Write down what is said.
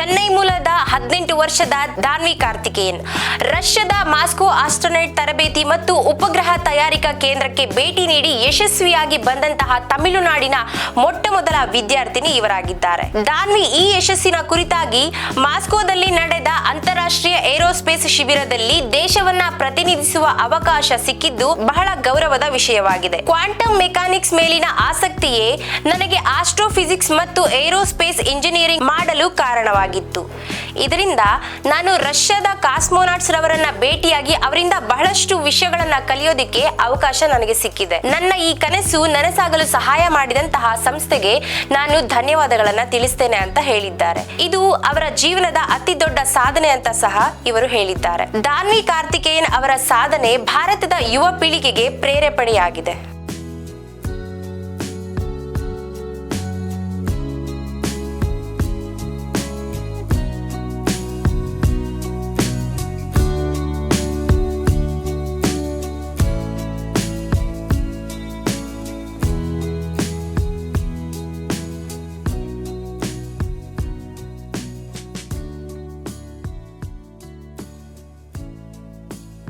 ಚೆನ್ನೈ ಮೂಲದ ಹದಿನೆಂಟು ವರ್ಷದ ದಾನ್ವಿ ಕಾರ್ತಿಕೇಯನ್. ರಷ್ಯಾದ ಮಾಸ್ಕೋ ಆಸ್ಟ್ರೋನೈಟ್ ತರಬೇತಿ ಮತ್ತು ಉಪಗ್ರಹ ತಯಾರಿಕಾ ಕೇಂದ್ರಕ್ಕೆ ಭೇಟಿ ನೀಡಿ ಯಶಸ್ವಿಯಾಗಿ ಬಂದಂತಹ ತಮಿಳುನಾಡಿನ ಮೊಟ್ಟ ಮೊದಲ ವಿದ್ಯಾರ್ಥಿನಿ ಇವರಾಗಿದ್ದಾರೆ. ದಾನ್ವಿ ಈ ಯಶಸ್ಸಿನ ಕುರಿತಾಗಿ ಮಾಸ್ಕೋದಲ್ಲಿ ನಡೆದ ಅಂತಾರಾಷ್ಟ್ರೀಯ ಏರೋಸ್ಪೇಸ್ ಶಿಬಿರದಲ್ಲಿ ದೇಶವನ್ನ ಪ್ರತಿನಿಧಿಸುವ ಅವಕಾಶ ಸಿಕ್ಕಿದ್ದು ಬಹಳ ಗೌರವದ ವಿಷಯವಾಗಿದೆ. ಕ್ವಾಂಟಮ್ ಮೆಕ್ಯಾನಿಕ್ಸ್ ಮೇಲಿನ ಆಸಕ್ತಿಯೇ ನನಗೆ ಆಸ್ಟ್ರೋಫಿಸಿಕ್ಸ್ ಮತ್ತು ಏರೋಸ್ಪೇಸ್ ಇಂಜಿನಿಯರಿಂಗ್ ಮಾಡಲು ಕಾರಣವಾಗಿತ್ತು. ಇದರಿಂದ ನಾನು ರಷ್ಯಾದ ಕಾಸ್ಮೋನಾಟ್ಸ್ ರವರನ್ನ ಭೇಟಿಯಾಗಿ ಅವರಿಂದ ಬಹಳಷ್ಟು ವಿಷಯಗಳನ್ನ ಕಲಿಯೋದಿಕ್ಕೆ ಅವಕಾಶ ನನಗೆ ಸಿಕ್ಕಿದೆ. ನನ್ನ ಈ ಕನಸು ನನಸಾಗಲು ಸಹಾಯ ಮಾಡಿದಂತಹ ಸಂಸ್ಥೆಗೆ ನಾನು ಧನ್ಯವಾದಗಳನ್ನ ತಿಳಿಸ್ತೇನೆ ಅಂತ ಹೇಳಿದ್ದಾರೆ. ಇದು ಅವರ ಜೀವನದ ಅತಿ ದೊಡ್ಡ ಸಾಧನೆ ಅಂತ ಸಹ ಇವರು ಹೇಳಿದ್ದಾರೆ. ದಾನ್ವಿ ಕಾರ್ತಿಕೇಯನ್ ಅವರ ಸಾಧನೆ ಭಾರತದ ಯುವ ಪೀಳಿಗೆಗೆ ಪ್ರೇರೇಪಣೆಯಾಗಿದೆ.